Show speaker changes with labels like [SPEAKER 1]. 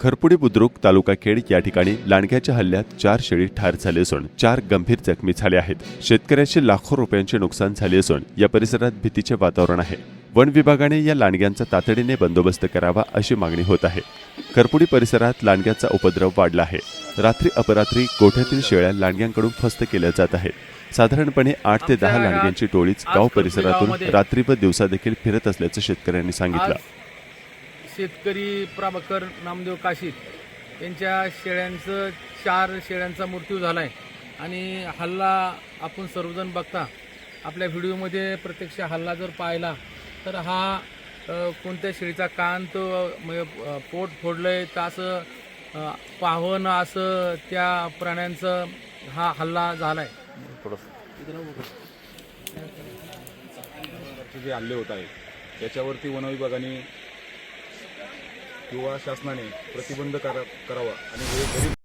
[SPEAKER 1] खरपुडी बुद्रुक तालुका खेड या ठिकाणी लांडग्याच्या हल्ल्यात चार शेळी ठार झाले असून चार गंभीर जखमी झाले आहेत. शेतकऱ्याचे लाखो रुपयांचे नुकसान झाले असून या परिसरात भीतीचे वातावरण आहे. वन विभागाने या लांडग्यांचा तातडीने बंदोबस्त करावा अशी मागणी होत आहे. खरपुडी परिसरात लांडग्याचा उपद्रव वाढला आहे. रात्री अपरात्री गोठ्यातील शेळ्या लांडग्यांकडून फस्त केल्या जात आहेत. साधारणपणे आठ ते दहा लांडग्यांची टोळीच गाव परिसरातून रात्री व दिवसा देखील फिरत असल्याचं शेतकऱ्यांनी सांगितलं.
[SPEAKER 2] शेतकरी प्रभाकर नामदेव काशीत यांच्या शेळ्यांचं चार शेळ्यांचा मृत्यू झाला आहे आणि हल्ला आपण सर्वजण बघता. आपल्या व्हिडिओमध्ये प्रत्यक्ष हल्ला जर पाहिला तर हा कोणत्या शेळीचा कान तो म्हणजे पोट पोट फोडलंय तर असं अ, पाहणं असं त्या प्राण्यांचं हा हल्ला झाला आहे
[SPEAKER 3] जे हल्ले होत आहे त्याच्यावरती वनविभागाने किंवा शासनाने प्रतिबंध करा करावा आणि हे गरीब